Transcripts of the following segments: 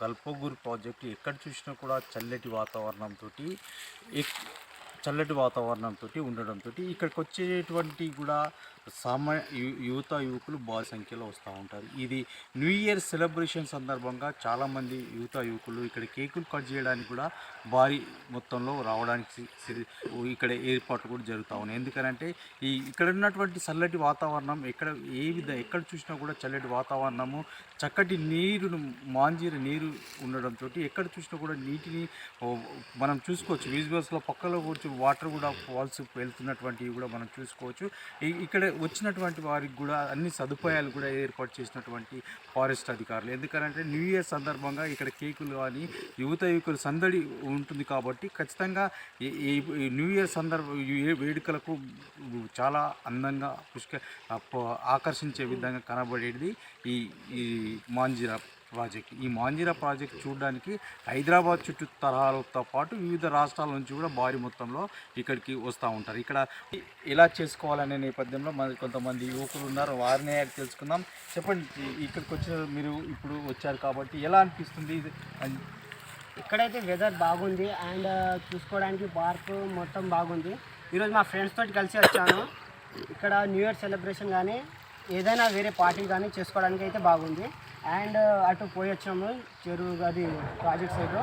Kalpagur project ఎక్కడ చూసినా కూడా చల్లటి వాతావరణంతో చల్లటి వాతావరణంతో ఉండడంతో ఇక్కడికి వచ్చేటువంటి కూడా సామా యువత యువకులు భారీ సంఖ్యలో వస్తూ ఉంటారు. ఇది న్యూ ఇయర్ సెలబ్రేషన్ సందర్భంగా చాలామంది యువత యువకులు ఇక్కడ కేకులు కట్ చేయడానికి కూడా భారీ మొత్తంలో రావడానికి ఇక్కడ ఏర్పాట్లు కూడా జరుగుతూ ఉన్నాయి. ఎందుకనంటే ఈ ఇక్కడ ఉన్నటువంటి చల్లటి వాతావరణం ఎక్కడ ఏ విధ ఎక్కడ చూసినా కూడా చల్లటి వాతావరణము చక్కటి నీరును మాంజీర నీరు ఉండడంతో ఎక్కడ చూసినా కూడా నీటిని మనం చూసుకోవచ్చు. విజువల్స్లో పక్కలో కూర్చు వాటర్ కూడా ఫాల్స్ వెళ్తున్నటువంటివి కూడా మనం చూసుకోవచ్చు. ఇక్కడ వచ్చినటువంటి వారికి కూడా అన్ని సదుపాయాలు కూడా ఏర్పాటు చేసినటువంటి ఫారెస్ట్ అధికారులు. ఎందుకంటే న్యూ ఇయర్ సందర్భంగా ఇక్కడ కేకులు కానీ యువత యువకులు సందడి ఉంటుంది కాబట్టి ఖచ్చితంగా న్యూ ఇయర్ సందర్భ వేడుకలకు చాలా అందంగా పుష్క ఆకర్షించే విధంగా కనబడేది ఈ ఈ మాంజిరా ప్రాజెక్ట్. ఈ మాంజీరా ప్రాజెక్ట్ చూడడానికి హైదరాబాద్ చుట్టూ తరహాలతో పాటు వివిధ రాష్ట్రాల నుంచి కూడా భారీ మొత్తంలో ఇక్కడికి వస్తూ ఉంటారు. ఇక్కడ ఎలా చేసుకోవాలనే నేపథ్యంలో మరి కొంతమంది యువకులు ఉన్నారు. వారినే తెలుసుకుందాం చెప్పండి ఇక్కడికి వచ్చిన మీరు ఇప్పుడు వచ్చారు కాబట్టి ఎలా అనిపిస్తుంది? ఇది ఇక్కడైతే వెదర్ బాగుంది అండ్ చూసుకోవడానికి పార్క్ మొత్తం బాగుంది. ఈరోజు మా ఫ్రెండ్స్ తోటి కలిసి వచ్చాను. ఇక్కడ న్యూ ఇయర్ సెలబ్రేషన్ కానీ ఏదైనా వేరే పార్టీ కానీ చేసుకోవడానికి అయితే బాగుంది. అండ్ అటు పోయి వచ్చాము చెరువు అది ప్రాజెక్ట్ సైడ్.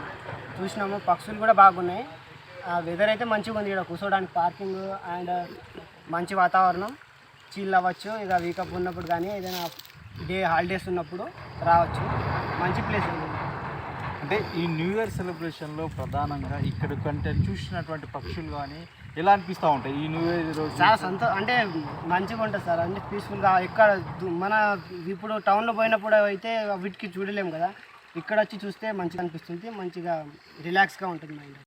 చూసినాము పక్షులు కూడా బాగున్నాయి. వెదర్ అయితే మంచిగా ఉంది ఇక్కడ కూర్చోడానికి పార్కింగ్ అండ్ మంచి వాతావరణం. చిల్ అవ్వచ్చు ఇక వీకప్ ఉన్నప్పుడు కానీ ఏదైనా డే హాలిడేస్ ఉన్నప్పుడు రావచ్చు. మంచి ప్లేస్ ఉంది. అంటే ఈ న్యూ ఇయర్ సెలబ్రేషన్లో ప్రధానంగా ఇక్కడ కంటే చూసినటువంటి పక్షులు కానీ ఎలా అనిపిస్తూ ఉంటాయి? ఈ న్యూ ఇయర్ రోజు చాలా సంతో అంటే మంచిగా ఉంటుంది సార్. అంటే పీస్ఫుల్గా ఎక్కడ మన ఇప్పుడు టౌన్లో పోయినప్పుడు అయితే వీటికి చూడలేము కదా. ఇక్కడ వచ్చి చూస్తే మంచిగా అనిపిస్తుంది మంచిగా రిలాక్స్గా ఉంటుంది మైండ్